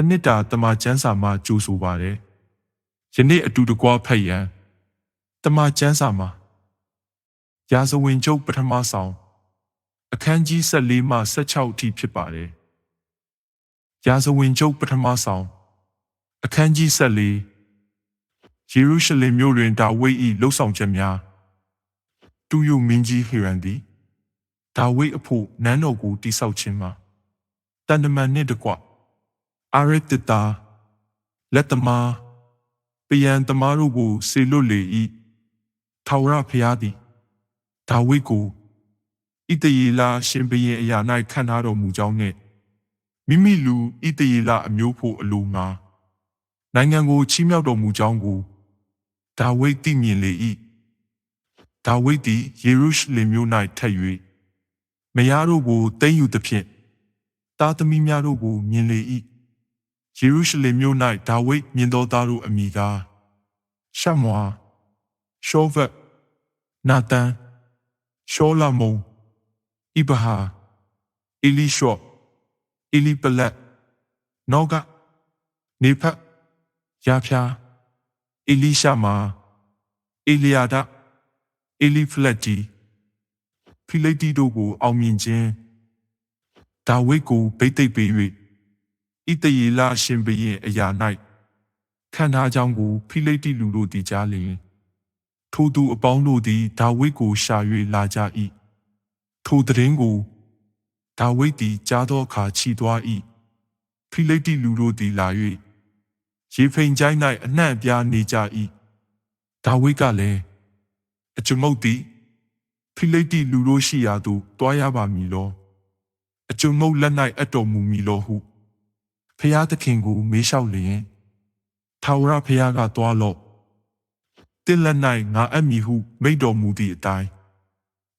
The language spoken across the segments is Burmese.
တနစ်တာတမချန်းစာမှာကြိုးဆိုပါတယ်ယနေ့အတူတကွဖတ်ရန်တမချန်းစာမှာရာဇဝင်ကျုပ်ပထမဆောင်အခန်းကြီး14မှ16အထိဖြစ်ပါတယ်ရာဇဝင်ကျုပ်ပထမဆောင်အခန်းကြီး14ယေရုရှလင်မြို့တွင်ဒါဝိဒ်၏လှုပ်ဆောင်ချက်များတူယုမင်းကြီးဟေရန်သည်ဒါဝိဒ်အဖို့နန်းတော်ကိုတိဆောက်ခြင်းမှာတန်တမန်နှင့်တကွ အာရတတာလက်သမားပယံသမားတို့ကိုစေလွတ်လေ၏ထာဝရဘုရားသည်ဒါဝိဒ်ကိုဣတယေလရှင်ဘုရင်အရာ၌ခံထားတော်မူကြောင်းနှင့်မိမိလူဣတယေလအမျိုးဖို့အလိုငါနိုင်ငံကိုချီးမြှောက်တော်မူကြောင်းကိုဒါဝိဒ်သိမြင်လေ၏ဒါဝိဒ်သည်ယေရုရှလင်မြို့၌ထက်၍မယားတို့ကိုတိမ့်ယူသဖြင့်သားသမီးများတို့ကိုမြင်လေ၏ ယေရုရှလင်မြို့၌ဒါဝိဒ်မြင်သောသားတို့အမိကားရှမွာရှောဗတ်နာတန်ရှောလမုန်ဣဘဟာအီလီရှော့အီလီပလက်နောကနေဖတ်ယာဖျာအီလိရှာမာအီလီယာဒအီလီဖလက်တီဖိလိတိတို့ကိုအောင်မြင်ခြင်းဒါဝိဒ်ကိုဗိသိက်ပေး၍ ဣတယေလရှင်ဘုရင်အရာ၌ခံထားကြောင်းကိုဖိလိတိလူတို့သိကြလျင်ထိုသူအပေါင်းတို့သည်ဒါဝိဒ်ကိုရှာ၍လာကြ၏ထိုသတင်းကိုဒါဝိဒ်သည်ကြားသောအခါခြိသွား၏ဖိလိတိလူတို့သည်လာ၍ရေဖိန်ကျိုင်း၌အနှံ့အပြားနေကြ၏ဒါဝိဒ်ကလည်းအကျွန်ုပ်သည်ဖိလိတိလူတို့ရှိရာသို့တွားရပါမည်လောအကျွန်ုပ်လက်၌အပ်တော်မူမည်လောဟု ဖျားသခင်ကိုမေးလျှောက်လျင်ထာဝရဖျားကတွားလော့တစ်လက်၌ငါအပ်မည်ဟုမိန့်တော်မူသည့်အတိုင်း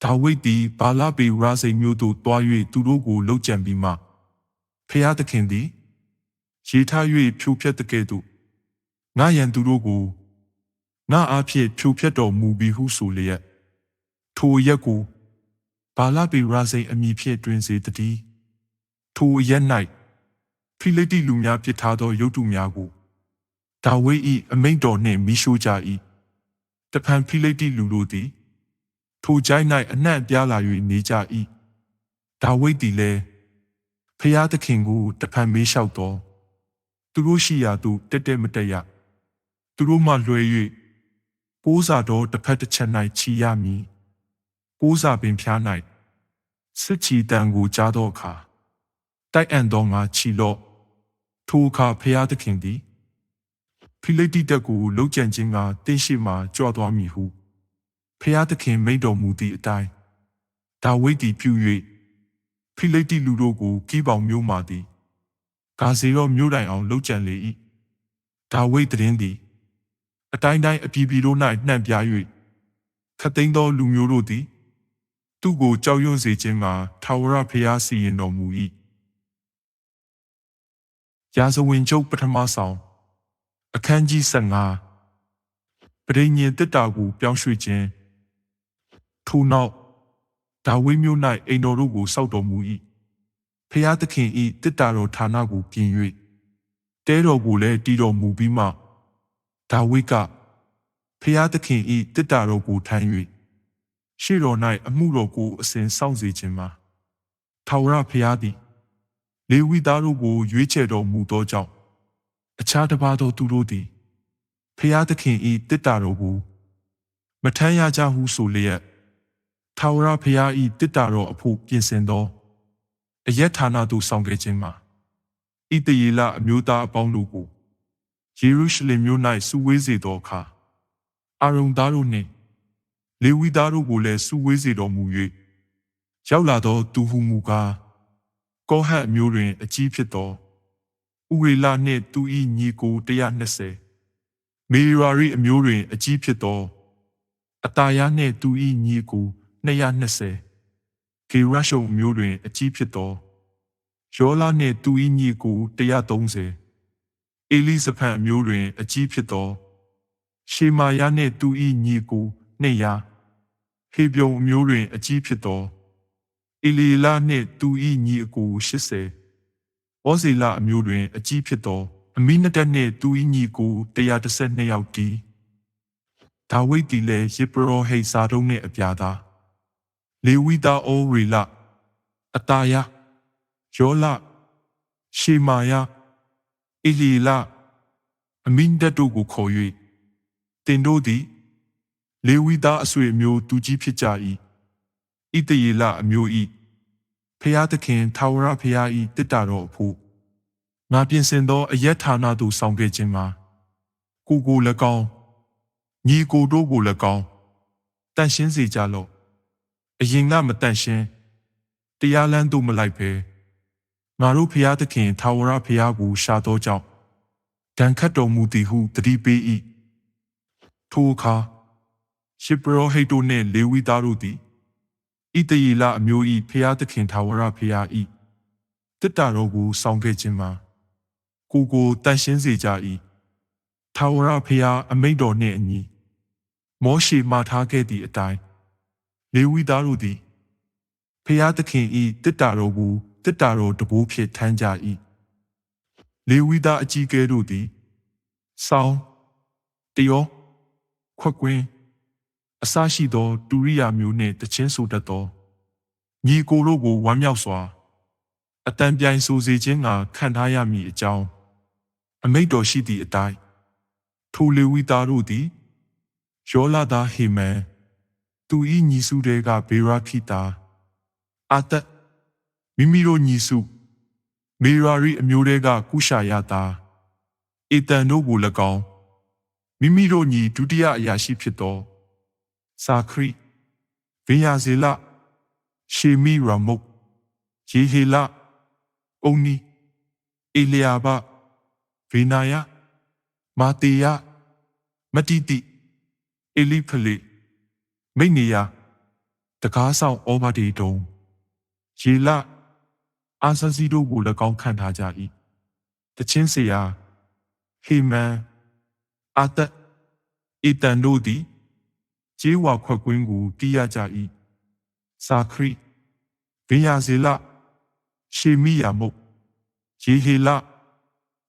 ဒါဝိဒ်သည်ဘာလပေရာစိန်မျိုးသို့တွား၍သူတို့ကိုလှုပ်ကြံပြီးမှဖျားသခင်သည်ရေထား၍ဖြိုဖျက်တကဲ့သို့ငါရန်သူတို့ကိုငါအားဖြင့်ဖြိုဖျက်တော်မူပြီးဟုဆိုလျက်ထိုရက်ကိုဘာလပေရာစိန်အမိဖြင့်တွင်စေတည်းထိုရက်၌ ဖိလိတိလူများပြစ်ထားသောရုပ်တုများကိုဒါဝိဒ်၏အမိန့်တော်နှင့်မိရှို့ကြ၏တဖန်ဖိလိတိလူတို့သည် ထိုကြိုင်း၌အနှံ့ပြားလာ၍နေကြ၏ဒါဝိဒ်သည်လည်းဖျားသခင်ကိုတဖန်မေးလျှောက်တော်သူတို့ရှိရာသို့တက်တက်မတက်ရသူတို့မှလွှဲ၍ပိုးစာတော်တစ်ဖက်တစ်ချက်၌ချီရမည်ပိုးစာပင်ဖျား၌စစ်ချီတန်ကိုကြားသောအခါတိုက်အံ့သောငါချီလော့ ထိုအခါဖျားသခင်သည်ဖိလိတိတက်ကိုလှုပ်ကြံခြင်းကတင်းရှိမှကြွသွားမည်ဟုဖျားသခင်မိန့်တော်မူသည့်အတိုင်းဒါဝိဒ်သည်ပြု၍ဖိလိတိလူတို့ကိုကြီးပေါင်မျိုးမှသည်ဂါဇေရောမြို့တိုင်အောင်လှုပ်ကြံလေ၏ဒါဝိဒ်တရင်သည်အတိုင်းတိုင်းအပြည်ပြည်တို့၌နှံ့ပြား၍ခတ်သိမ်းသောလူမျိုးတို့သည် သူ့ကိုကြောက်ရွံ့စေခြင်းမှာထာဝရဘုရားစီရင်တော်မူ၏ ရာဇဝင်ကျုပ်ပထမဆောင်အခန်းကြီး15ပရိညင်တစ်တာကိုပြောင်းရွှေ့ခြင်းထို့နောက်ဒါဝိမျိုး၌အိမ်တော်တို့ကိုစောက်တော်မူ၏ဖျားသခင်၏တစ်တာတော်ဌာနကိုပြင်၍တဲတော်ကိုလည်းတီးတော်မူပြီးမှဒါဝိကဖျားသခင်၏တစ်တာတော်ကိုထမ်း၍ရှေ့တော်၌အမှုတော်ကိုအစဉ်စောင့်စေခြင်းမှာထာဝရဖျားသည် လေဝိသားတို့ကိုရွေးချယ်တော်မူသောကြောင့်အခြားတစ်ပါးသောသူတို့သည်ဖျားသခင်၏တစ်တာတော်ကိုမထမ်းရကြဟုဆိုလျက်ထာဝရဘုရား၏တစ်တာတော်အဖို့ပြင်ဆင်သောအယက်ဌာနသို့ဆောင်ခဲ့ခြင်းမှာဣတယေလအမျိုးသားအပေါင်းတို့ကိုယေရုရှလင်မြို့၌စုဝေးစေသောအခါအာရုန်သားတို့နှင့်လေဝိသားတို့ကိုလည်းစုဝေးစေတော်မူ၍ရောက်လာသောသူဟုမူကား ကောဟတ်အမျိုးတွင် အကြီးဖြစ်သောဥရေလနှင့်သူ၏ညီကို120မေရာရိအမျိုးတွင် အကြီးဖြစ်သောအတာယာနှင့်သူ၏ညီကို220ဂေရရှုံမျိုးတွင် အကြီးဖြစ်သောယောလာနှင့်သူ၏ညီကို130အေလိဇဖန်အမျိုးတွင် အကြီးဖြစ်သောရှေမာယနှင့်သူ၏ညီကို200ဟေပြုံအမျိုးတွင် အကြီးဖြစ်သော အီလီလာနှင့်သူ၏ညီအကို80ဩဇေလအမျိုးတွင် အကြီးဖြစ်သောအမိနဒက်နှင့်သူ၏ညီကို132ယောက်တည်ဒါဝိဒ်သည်လည်းယေဘရောဟိတ်စာတုံးနှင့်အပြာသားလေဝိသားဩရေလအတာယယောလရှေမာယအီလီလအမိနဒက်တို့ကိုခေါ်၍တင်တို့သည် လေဝိသားအဆွေအမျိုးသူကြီးဖြစ်ကြ၏ ဣတယေလအမျိုး၏ဖျားသခင်ထာဝရဖျား၏တစ်တာတော်အဖို့ငါပြင်ဆင်သောအယက်ဌာနသို့ဆောင်ခဲ့ခြင်းမှာကိုကို၎င်းညီကိုတို့ကို၎င်းတန့်ရှင်းစေကြလော့အရင်ကမတန့်ရှင်းတရားလမ်းသို့မလိုက်ဘဲငါတို့ဖျားသခင်ထာဝရဖျားကိုရှာသောကြောင့်ဒဏ်ခတ်တော်မူသည်ဟုတတိပေး၏ထိုအခါရှစ်ပရောဟိတ်တို့နှင့်လေဝိသားတို့သည် ဣတယေလအမျိုး၏ဖျားသခင်ထာဝရဖျား၏တစ်တာတော်ကိုဆောင်ခဲ့ခြင်းမှာကိုကိုတန်ရှင်းစေကြ၏ထာဝရဖျားအမိန့်တော်နှင့်အညီမောရှေမှာထားခဲ့သည့်အတိုင်းလေဝိသားတို့သည်ဖျားသခင်၏တစ်တာတော်ကိုတစ်တာတော်တဘိုးဖြစ်ထမ်းကြ၏လေဝိသားအကြီးကဲတို့သည်ဆောင်းတယောခွက်ကွင်း အစရှိသော တူရိယာမျိုးနှင့်တချင်းဆိုတတ်သောညီကိုတို့ကိုဝမ်းမြောက်စွာအတန်ပြိုင်ဆိုစေခြင်းကခံထားရမည်အကြောင်းအမိတ်တော်ရှိသည့်အတိုင်းထိုလေဝိသားတို့သည်ယောလာသားဟေမန်သူ၏ညီစုတွေကဘေရာခိတာအာတမိမိတို့ညီစုမေရာရီအမျိုးတွေကကုရှာယတာအေတန်တို့ကို၎င်းမိမိတို့ညီဒုတိယအရာရှိဖြစ်သော စာခရိဗေယာဇေလရှေမီရမုတ်ယေဟေလအုန်နီအေလျာဘဗေနာယမာတေယမတိတိအေလိဖလေမိနေယတကားဆောင်ဩဘာဒီတုံယေလအာဆစီတို့ကို၎င်းခံထားကြ၏တချင်းစရာဟေမန်အာတဧတန်တို့သည် ကျေးဝါခွက်ကွင်းကိုတီးရကြ၏စာခရိဗေယဇေလရှေမိယာမုတ်ယေဟေလ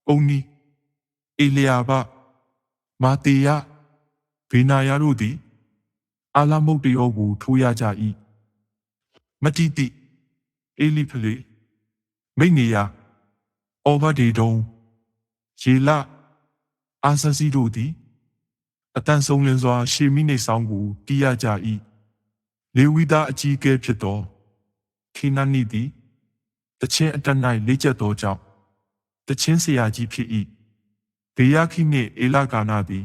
အုန်နီအေလျာဘမာတေယဗေနာယတို့သည်အာလမုတ်တယောကိုထိုးရကြ၏မတိတိအေလိဖလေမိတ်နေယအောဘဒေတုံယေလအာဆစီတို့သည် အတန်ဆုံးလင်းစွာ ရှေမိနေဆောင်ကိုတီးရကြ၏လေဝိသားအကြီးအကဲဖြစ်သောခိနနိသည်တချင်းအတ၌လေးချက်သောကြောင့်တချင်းဆရာကြီးဖြစ်၏ဒေယခိနှင့်အေလကာနာသည်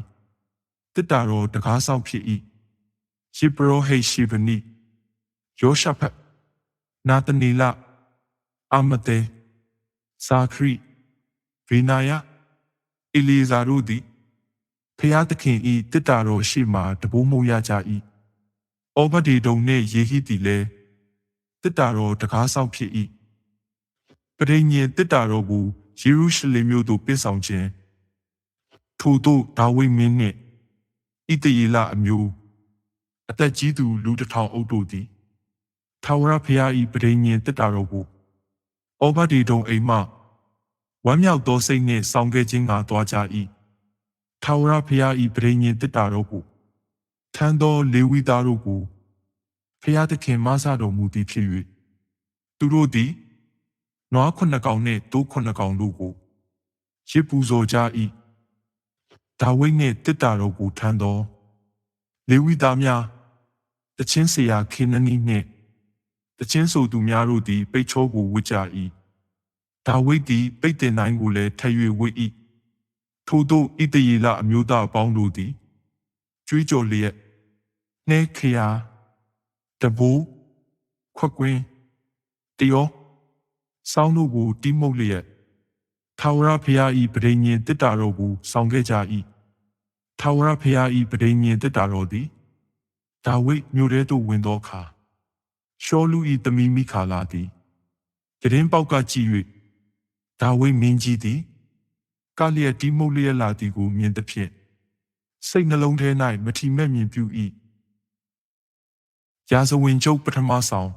တစ်တာတော်တကားဆောင်ဖြစ်၏ယေဘရောဟိရှိဗနိယောရှဖတ်နာတနီလအမတေစာခရိဗေနာယအီလီဇာတို့သည် ဖျားသခင်ဤတစ်တာတော်ရှိမှတဘိုးမှုရကြ၏။အောဘဒီတုံနှင့်ယေဟိတီလည်းတစ်တာတော်တကားဆောင်ဖြစ်၏။ပရိညင်တစ်တာတော်ကိုယေရုရှလင်မြို့သို့ပြဆောင်ခြင်းထို့သို့ဒါဝိမင်းနှင့်ဣတယေလအမျိုးအသက်ကြီးသူလူတစ်ထောင်အုပ်တို့သည်ထာဝရဘုရား၏ပရိညင်တစ်တာတော်ကိုအောဘဒီတုံအိမ်မှဝမ်းမြောက်သောစိတ်နှင့်ဆောင်ခဲ့ခြင်းကသွားကြ၏ ထာဝရဘုရား၏ပရိညင်တစ်တာတော်ကိုထမ်းသောလေဝိသားတို့ကိုဖျားသခင်မဆတော်မူသည်ဖြစ်၍သူတို့သည်နွားခုနှစ်ကောင်နှင့်တိုးခုနှစ်ကောင်တို့ကိုရစ်ပူဇော်ကြ၏ဒါဝိဒ်နှင့်တစ်တာတော်ကိုထမ်းသောလေဝိသားများတချင်းဆရာခေနနီနှင့်တချင်းဆိုသူများတို့သည် ပိတ်ချောကိုဝစ်ကြ၏ဒါဝိဒ်သည် ပိတ်တင်တိုင်းကိုလည်းထပ်၍ဝစ်၏ ထို့သောဣတယေလအမျိုးသားအပေါင်းတို့သည်ကျွေးကြော်လျက်နှဲခရာတဘူခွက်ကွင်းတယောစောင်းတို့ကိုတီးမှုတ်လျက်ထာဝရဘုရား၏ပဋိညင်တစ်တာတော်ကိုဆောင်ခဲ့ကြ၏ထာဝရဘုရား၏ပဋိညင်တစ်တာတော်သည်ဒါဝိဒ်မြို့ထဲသို့ဝင်သောအခါရှောလူ၏သမီးမိခါလာသည်တရင်ပေါက်ကကြည့်၍ဒါဝိဒ်မင်းကြီးသည် ကလျက်တီးမှုတ်လျက်လာသည်ကိုမြင်သဖြင့်စိတ်နှလုံးထဲ၌မထီမဲ့မြင်ပြု၏ရာဇဝင်ကျုပ်ပထမဆောင်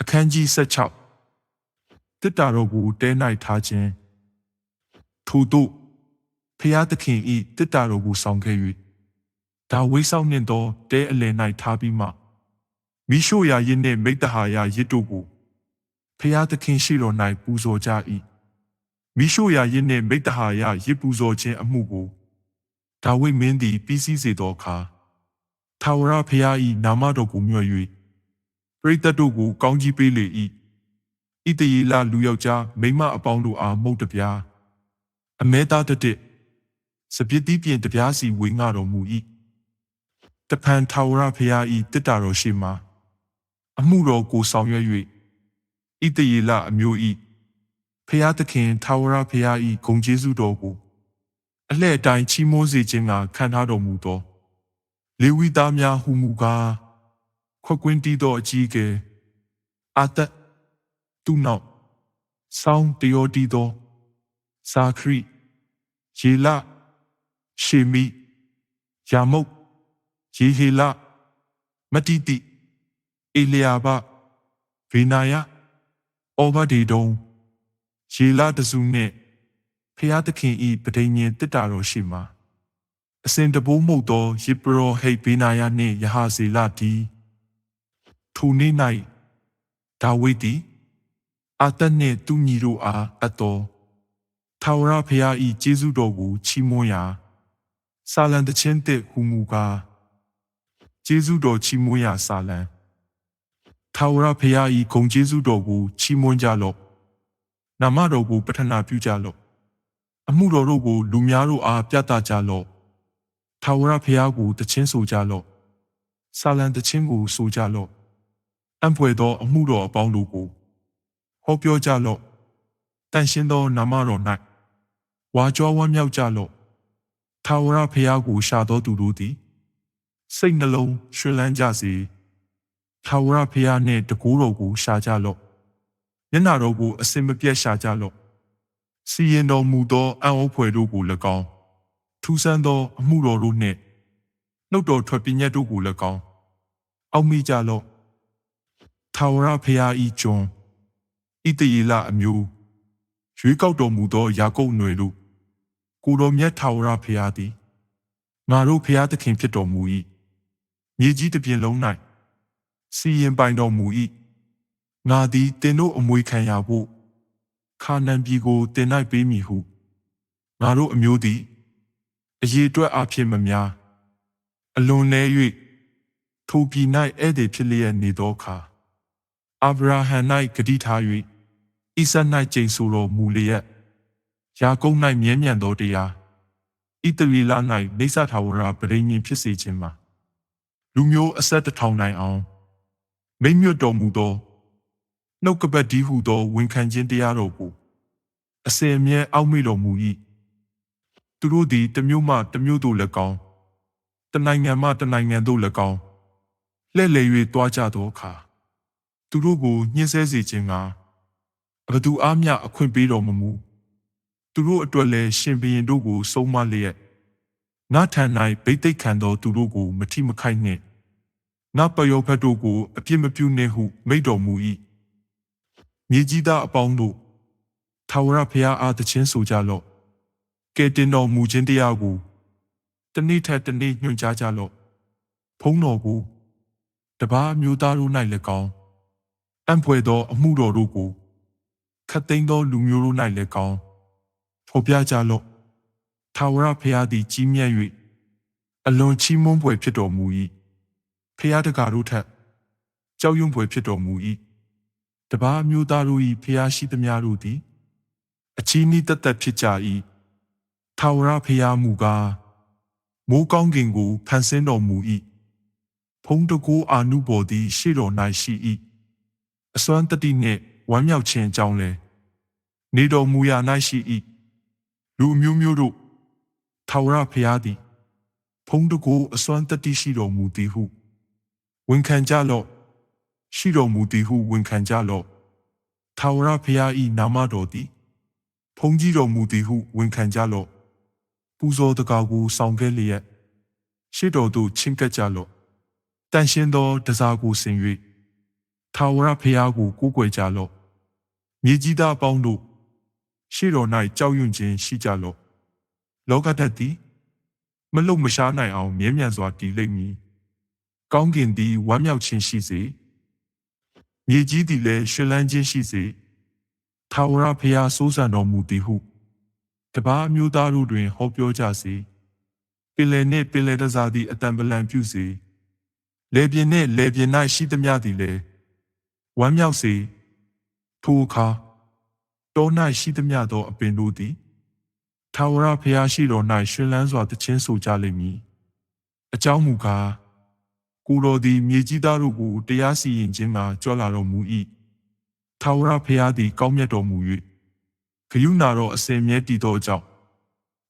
အခန်းကြီး16တတစ်တာတော်ကိုတဲ၌ထားခြင်းထို့သို့ဖျားသခင်ဤတစ်တာတော်ကိုဆောင်ခဲ့၍ဒါဝိဆောင်နှင့်သောတဲအလယ်၌ထားပြီးမှမိရှို့ရာရစ်နှင့်မိတ္တဟာရာရစ်တို့ကိုဖျားသခင်ရှိတော်၌ပူဇော်ကြ၏ မိရှို့ရာရစ်နှင့်မိတ္တဟာရာရစ်ပူဇော်ခြင်းအမှုကိုဒါဝိမင်းသည်ပြီးစည်းစေသောအခါထာဝရဖျား၏နာမတော်ကိုမြွက်၍ပရိသတ်တို့ကိုကောင်းကြီးပေးလေ၏ဣတယေလလူယောက်ျားမိန်းမအပေါင်းတို့အားမုတ်တပြားအမဲသားတစ်တစ်စပစ်တီးပြင်တပြားစီဝေငှတော်မူ၏တဖန်ထာဝရဖျား၏တစ်တာတော်ရှိမှအမှုတော်ကိုဆောင်ရွက်၍ဣတယေလအမျိုး၏ ဖျားသခင်ထာဝရဖျား၏ဂုဏ်ကျေးဇူးတော်ကိုအလှဲ့အတိုင်းချီးမွမ်းစေခြင်းကခံထားတော်မူသောလေဝိသားများဟုမူကားခွက်ကွင်းတီးသောအကြီးအကဲအာသက်သူနောက်ဆောင်းတယောတီးသောစာခရိယေလရှေမိယာမုတ်ယေဟေလမတိတိအေလျာဘဗေနာယအောဘဒီတုံ ယေလတစုနှင့်ဖျားသခင်ဤပဋိညာဉ်တစ်တာတော်ရှိမှာအစဉ်တဘိုးမှုတ်သောယေပရောဟိတ်ဗေနာယနှင့်ယဟာဇေလတီထိုနေ့၌ဒါဝိဒ်သည်အာတနှင့်သူညီတို့အားအတော်ထာဝရဘုရား၏ကျေးဇူးတော်ကိုချီးမွမ်းရာစာလံတခြင်းတစ်ဟူမူကားကျေးဇူးတော်ချီးမွမ်းရာစာလံထာဝရဘုရား၏ဂုဏ်ကျေးဇူးတော်ကိုချီးမွမ်းကြလော့ နာမတော်ကိုပထနာပြုကြလော့အမှုတော်တို့ကိုလူများတို့အားပြသကြလော့ထာဝရဘုရားကိုတခြင်းဆိုကြလော့စာလံတခြင်းကိုဆိုကြလော့အံဖွယ်သောအမှုတော်အပေါင်းတို့ကိုဟောပြောကြလော့တန်ရှင်းသောနာမတော်၌ဝါကြွားဝမ်းမြောက်ကြလော့ထာဝရဘုရားကိုရှာတော်သူတို့သည်စိတ်နှလုံးရွှင်လန်းကြစေထာဝရဘုရားနှင့်တကူတော်ကိုရှာကြလော့ မျက်နာတော်ကိုအစင်မပြတ်ရှာကြလော့စီရင်တော်မူသောအံ့ဩဖွယ်တို့ကို၎င်းထူးဆန်းသောအမှုတော်တို့နှင့်နှုတ်တော်ထွက်ပညတ်တို့ကို၎င်းအောက်မိကြလော့ထာဝရဘုရားဤကျွန်ဣတယေလအမျိုးရွေးကောက်တော်မူသောယာကုပ်နွယ်တို့ကိုတော်မြတ်ထာဝရဘုရားသည်ငါတို့ဘုရားသခင်ဖြစ်တော်မူ၏မြေကြီးတစ်ပြင်လုံး၌စီရင်ပိုင်တော်မူ၏ ငါသည်တင်တို့အမွေခံရဖို့ခါနန်ပြည်ကိုတင်၌ပေးမည်ဟုငါတို့အမျိုးသည်အရေးအတွက်အဖြစ်မများအလွန်နေ၍ထိုပြည်၌ဧည့်သည်ဖြစ်လျက်နေသောအခါအာဗြဟံ၌ဂတိထား၍ဣဇက်၌ကျိန်ဆိုတော်မူလျက်ယာကုပ်၌မြဲမြံသောတရားဣတလီလာ၌နေဆထာဝရပရိညင်ဖြစ်စေခြင်းမှာလူမျိုးအဆက်တစ်ထောင်နိုင်အောင်မိမ့်မြတ်တော်မူသော နှုတ်ကပတ်ဒီဟုသောဝန်ခံခြင်းတရားတော်ကိုအစင်အမြဲအောက်မေ့တော်မူ၏သူတို့သည်တမျိုးမှတမျိုးသို့၎င်းတနိုင်ငံမှတနိုင်ငံသို့၎င်းလှည့်လည်၍တွားကြသောအခါသူတို့ကိုညှင်းဆဲစေခြင်းကဘသူအားမျှအခွင့်ပေးတော်မမူသူတို့အတွက်လည်းရှင်ဘရင်တို့ကိုဆုံးမလျက်ငါထံ၌ဗိသိက်ခံသောသူတို့ကိုမထိမခိုက်နှင့်ငါပယောဖတ်တို့ကိုအပြစ်မပြုနှင့်ဟုမိန့်တော်မူ၏ မြေကြီးသားအပေါင်းတို့ထာဝရဘုရားအားတခြင်းဆိုကြလော့ကဲတင်တော်မူခြင်းတရားကိုတနေ့ထက်တနေ့ညွှန်ကြားကြလော့ဖုံးတော်ကိုတပားမျိုးသားတို့၌လည်းကောင်းအံ့ဖွယ်သော အမှုတော်တို့ကိုခတ်သိမ်းသောလူမျိုးတို့၌လည်းကောင်းဖော်ပြကြလော့ထာဝရဘုရားသည်ကြီးမြတ်၍အလွန်ချီးမွမ်းဖွယ်ဖြစ်တော်မူ၏ဖျားတကာတို့ထက်ကြောက်ရွံ့ဖွယ်ဖြစ်တော်မူ၏ တပားမျိုးသားတို့၏ဖျားရှိသမျှတို့သည် အချီးနှီးတသက်ဖြစ်ကြ၏ထာဝရဖျားမူကားမိုးကောင်းကင်ကိုဖန်ဆင်းတော်မူ၏ဖုံးတကိုးအာနုဘော်သည် ရှေ့တော်၌ရှိ၏အစွမ်းတတိနှင့်ဝမ်းမြောက်ခြင်းကြောင့်လည်းနေတော်မူရာ၌ရှိ၏လူမျိုးမျိုးတို့ထာဝရဘုရားသည် ဖုံးတကိုးအစွမ်းတတိရှိတော်မူသည်ဟုဝန်ခံကြလော့ ရှိတော်မူသည်ဟုဝန်ခံကြလော့ထာဝရဘုရား၏နာမတော်သည်ဖုံးကြီးတော်မူသည်ဟုဝန်ခံကြလော့ပူဇော်တကာကိုဆောင်ခဲ့လျက်ရှေ့တော်သို့ချဉ်ကပ်ကြလော့တန်ရှင်းသောတစားကိုဆင်၍ထာဝရဘုရားကိုကိုးကွယ်ကြလော့မြေကြီးသားအပေါင်းတို့ရှေ့တော်၌ကြောက်ရွံ့ခြင်းရှိကြလော့လောကဓာတ်သည်မလုံမရှားနိုင်အောင်မြဲမြံစွာတည်လိမ့်မည်ကောင်းကင်သည်ဝမ်းမြောက်ခြင်းရှိစေ မြေကြီးသည်လည်းရှင်လန်းခြင်းရှိစေထာဝရဘုရားစိုးစံတော်မူသည်ဟုတပါးအမျိုးသားတို့တွင်ဟောပြောကြစေပင်လယ်နှင့်ပင်လယ်တစားသည်အတံပလံပြုစေလေပြင်းနှင့်လေပြင်း၌ရှိသမျှသည်လည်းဝမ်းမြောက်စေထိုအခါတော၌ရှိသမျှသောအပင်တို့သည်ထာဝရဘုရားရှိတော်၌ရှင်လန်းစွာတခြင်းဆိုကြလိမ့်မည်အကြောင်းမူကား ကိုယ်တော်သည်မြေကြီးသားတို့ကိုတရားစီရင်ခြင်းမှာကြွလာတော်မူ၏ထာဝရဘုရားသည်ကောင်းမြတ်တော်မူ၍ဂယုဏတော်အစဉ်မြဲတည်သောကြောင့်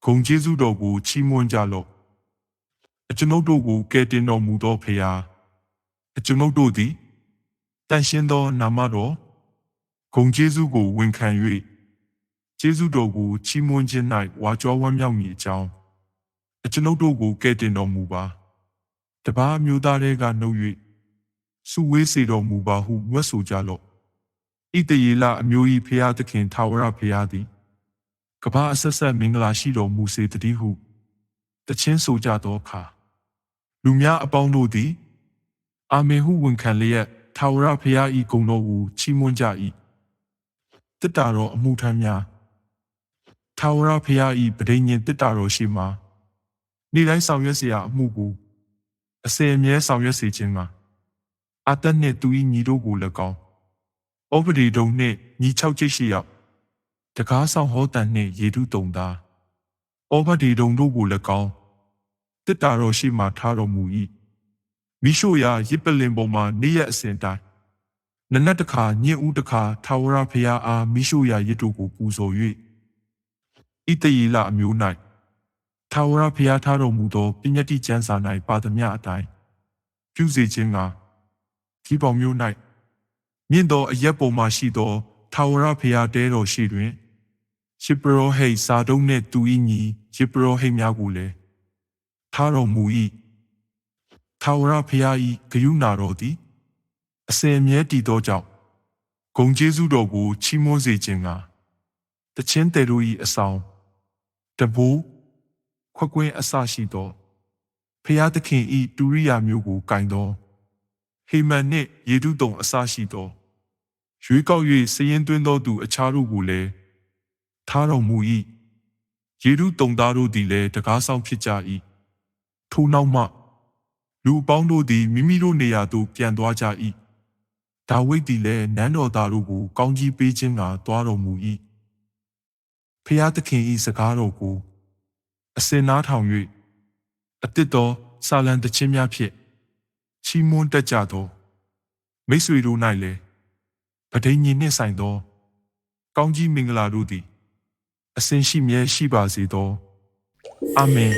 ဂုံကျေးဇူးတော်ကိုချီးမွမ်းကြလော့အကျွန်ုပ်တို့ကိုကယ်တင်တော်မူသောဘုရားအကျွန်ုပ်တို့သည်တန်ရှင်းသောနာမတော်ဂုံကျေးဇူးကိုဝန်ခံ၍ကျေးဇူးတော်ကိုချီးမွမ်းခြင်း၌ဝါကြွားဝမ်းမြောက်မည်အကြောင်းအကျွန်ုပ်တို့ကိုကယ်တင်တော်မူပါ တပါးအမျိုးသားတွေကနှုတ်၍စုဝေးစေတော်မူပါဟုမြတ်ဆိုကြလော့ဣတရေလအမျိုး၏ဖျားသခင်ထာဝရဖျားသည်ကဘာအဆက်ဆက်မင်္ဂလာရှိတော်မူစေတည်းဟုတခြင်းဆိုကြသောအခါလူများအပေါင်းတို့သည်အာမင်ဟုဝန်ခံလျက်ထာဝရဘုရား၏ဂုဏ်တော်ကိုချီးမွမ်းကြ၏တစ်တာတော်အမှုထမ်းများထာဝရဘုရား၏ဗဒိညင်တစ်တာတော်ရှိမှနေ့တိုင်းဆောင်ရွက်เสียအမှုကို အစင်အမြဲဆောင်ရွက်စေခြင်းမှာအာတတ်နှင့်သူ၏ညီတို့ကို၎င်းဩပဒီတုံနှင့်ညီ၆ချိတ်ရှိရောက်တကားဆောင်ဟောတန်နှင့်ယေတုတုံသားဩပဒီတုံတို့ကို၎င်းတစ်တာတော်ရှိမှထားတော်မူ၏မိရှုရာရစ်ပလင်ပေါ်မှာနေ့ရက်အစဉ်တိုင်းနနက်တစ်ခါညင်ဦးတစ်ခါထာဝရဘုရားအားမိရှုရာရစ်တို့ကိုပူဇော်၍ဣတယေလအမျိုး၌ ထာဝရဘုရားထားတော်မူသောပညတိကျမ်းစာ၌ပါသမျှအတိုင်းပြုစေခြင်းကဒီပေါမျိုး၌မြင့်သောအရက်ပေါ်မှရှိသောထာဝရဘုရားတဲတော်ရှိတွင်ရှစ်ပရောဟိတ်စာတုံးနှင့်သူ၏ညီရှစ်ပရောဟိတ်များကိုလည်းထားတော်မူ၏ထာဝရဘုရား၏ဂယုဏတော်သည်အစဉ်အမြဲတည်သောကြောင့်ဂုံကျေးဇူးတော်ကိုချီးမွမ်းစေခြင်းကတခြင်းတေတို့၏အဆောင်တဘိုး ခွက်ကွင်းအစရှိသောဖျားသခင်ဤတူရိယာမျိုးကိုကင်သောဟေမန်နှင့်ယေဒုတုံအစရှိသောရွေးကောက်၍စည်ရင်သွင်းသောသူအခြားတို့ကိုလည်းထားတော်မူ၏ယေဒုတုံသားတို့သည်လည်းတကားဆောင်ဖြစ်ကြ၏ထိုနောက်မှလူအပေါင်းတို့သည်မိမိတို့နေရာသို့ပြန်သွားကြ၏ဒါဝိဒ်သည်လည်းနန်းတော်သားတို့ကိုကောင်းကြီးပေးခြင်းကသွားတော်မူ၏ဖျားသခင်၏စကားတော်ကို အစင်နားထောင်၍အတစ်တော်ဆာလံတခြင်းများဖြင့်ချီးမွမ်းတတ်ကြသောမိတ်ဆွေတို့၌လည်းဗဒိညင်နှင့်ဆိုင်သော ကောင်းကြီးမင်္ဂလာတို့သည် အစင်ရှိမြဲရှိပါစေသောအာမင်